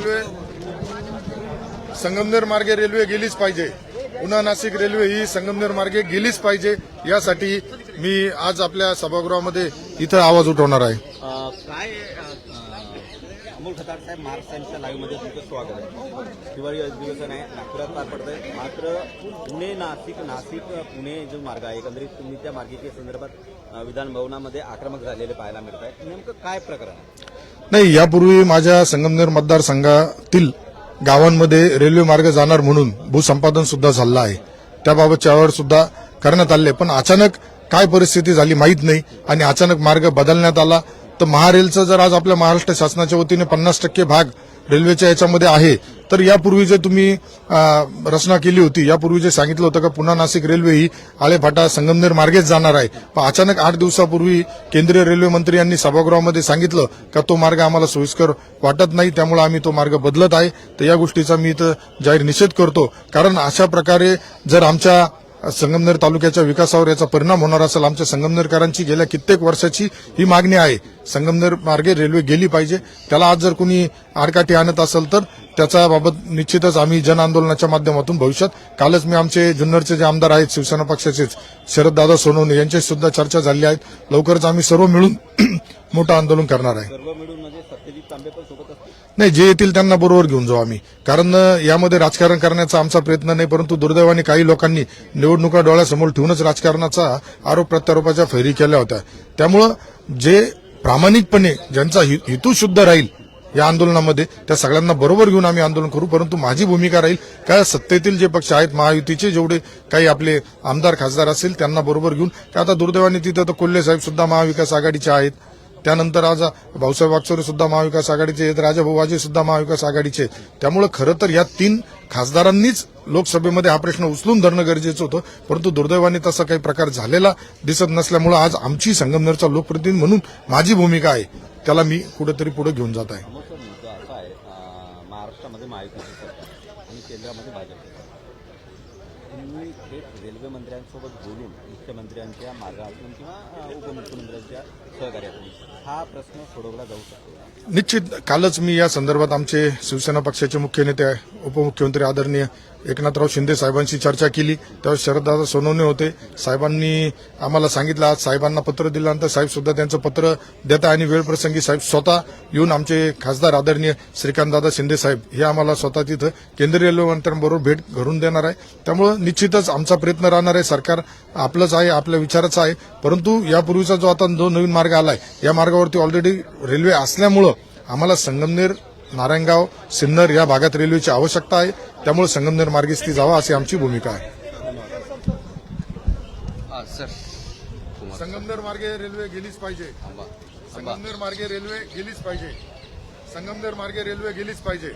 Railway. Sangamner मार्गे railway गेलीच पाहिजे. पुन्हा नाशिक रेल्वे ही संगमनेर मार्गे गेलीच पाहिजे. यासाठी मी आज आपल्या सभागृहामध्ये इथं आवाज उठवणार आहे. काय अ, अमोल खताळ साहेब महाराज लाईव्हमध्ये तुमचं स्वागत आहे. दिवाळी अधिवेशन आहे नागपुरात पार पडतंय. मात्र पुणे नाशिक नाशिक पुणे जो मार्ग आहे एकंदरीत तुम्ही त्या मार्गिकेसंदर्भात संदर्भात विधान भवनामध्ये आक्रमक झालेले पाहायला मिळत आहे नेमकं काय प्रकरण आहे? नाही यापूर्वी माझ्या संगमनेर मतदारसंघातील गावांमध्ये रेल्वे मार्ग जाणार म्हणून भूसंपादन सुद्धा झालं आहे. त्याबाबतचे अहवाल सुद्धा करण्यात आले पण अचानक काय परिस्थिती झाली माहीत नाही आणि अचानक मार्ग बदलण्यात आला. तर महारेलचा जर आज आपल्या महाराष्ट्र शासनाच्या वतीने पन्नास टक्के भाग रेल्वेच्या याच्यामध्ये आहे तर यापूर्वी जे तुम्ही रचना केली होती यापूर्वी जे सांगितलं होतं का पुन्हा नाशिक रेल्वे ही आळेफाटा संगमनेर मार्गेच जाणार आहे. पण अचानक आठ दिवसापूर्वी केंद्रीय रेल्वे मंत्री यांनी सभागृहामध्ये सांगितलं का तो मार्ग आम्हाला सोयीस्कर वाटत नाही त्यामुळे आम्ही तो मार्ग बदलत आहे. तर या गोष्टीचा मी इथं जाहीर निषेध करतो. कारण अशा प्रकारे जर आमच्या संगमनेर तालुक्याच्या विकासावर याचा परिणाम होणार असेल. आमच्या संगमनेरकरांची गेल्या कित्येक वर्षाची ही मागणी आहे. संगमनेर मार्गे रेल्वे गेली पाहिजे. त्याला आज जर कुणी आडकाठी आणत असेल तर त्याच्या बाबत निश्चितच आम्ही जन आंदोलनाच्या माध्यमातून भविष्यात कालच मी आमचे जुन्नरचे जे आमदार आहेत शिवसेना पक्षाचेच शरददादा सोनवणे यांच्याशी सुद्धा चर्चा झाली आहेत लवकरच आम्ही सर्व मिळून मोठं आंदोलन करणार आहे. म्हणजे नाही जे येतील त्यांना बरोबर घेऊन जाऊ आम्ही. कारण यामध्ये राजकारण करण्याचा आमचा प्रयत्न नाही परंतु दुर्दैवाने काही लोकांनी निवडणुका डोळ्यासमोर ठेवूनच राजकारणाचा आरोप प्रत्यारोपाच्या फैरी केल्या होत्या. त्यामुळं जे प्रामाणिकपणे ज्यांचा हेतू शुद्ध राहील या आंदोलनामध्ये त्या सगळ्यांना बरोबर घेऊन आम्ही आंदोलन करू परंतु माझी भूमिका राहील काय सत्तेतील जे पक्ष आहेत महायुतीचे जेवढे काही आपले आमदार खासदार असतील त्यांना बरोबर घेऊन काय आता दुर्दैवाने तिथं तर कोल्हे साहेब सुद्धा महाविकास आघाडीचे आहेत त्यानंतर आज भाऊसाहेब वागचोरे सुद्धा महाविकास आघाडीचे आहेत राजाभाऊ सुद्धा महाविकास आघाडीचे त्यामुळे खरं तर या तीन खासदारांनीच लोकसभेमध्ये हा प्रश्न उचलून धरणं गरजेचं होतं परंतु दुर्दैवाने तसा काही प्रकार झालेला दिसत नसल्यामुळे आज आमची संगमनेरचा लोकप्रतिनिधी म्हणून माझी भूमिका आहे त्याला मी कुठेतरी पुढे घेऊन जात आहे. महाराष्ट्रामध्ये महायुतीची आणि केंद्रामध्ये भाजप तुम्ही थेट रेल्वे मंत्र्यांसोबत बोलून मुख्यमंत्र्यांच्या मार्गातून किंवा उपमुख्यमंत्र्यांच्या सहकार्यातून हा प्रश्न सोडवला जाऊ शकतो निश्चित. कालच मी या संदर्भात आमचे शिवसेना पक्षाचे मुख्य नेते उपमुख्यमंत्री आदरणीय एकनाथराव शिंदे साहेबांशी चर्चा केली. त्यावेळेस शरददादा सोनवणे होते. साहेबांनी आम्हाला सांगितलं आज साहेबांना पत्र दिल्यानंतर साहेब सुद्धा त्यांचं पत्र देत आणि वेळप्रसंगी साहेब स्वतः येऊन आमचे खासदार आदरणीय श्रीकांतदादा शिंदे साहेब हे आम्हाला स्वतः तिथं केंद्रीय रेल्वे मंत्र्यांबरोबर भेट घडून देणार आहे. त्यामुळं निश्चितच आमचा प्रयत्न राहणार आहे. सरकार आपलंच आहे आपल्या विचाराचं आहे. परंतु यापूर्वीचा जो आता जो नवीन मार्ग आलाय या मार्गावरती ऑलरेडी रेल्वे असल्यामुळं आम्हाला संगमनेर नारायणगाव सिन्नर या भागात रेल्वेची आवश्यकता आहे. त्यामुळे संगमनेर मार्गेच ती जावा अशी आमची भूमिका आहे. संगमनेर मार्गे रेल्वे गेलीच पाहिजे. संगमनेर मार्गे रेल्वे गेलीच पाहिजे. संगमनेर मार्गे रेल्वे गेलीच पाहिजे.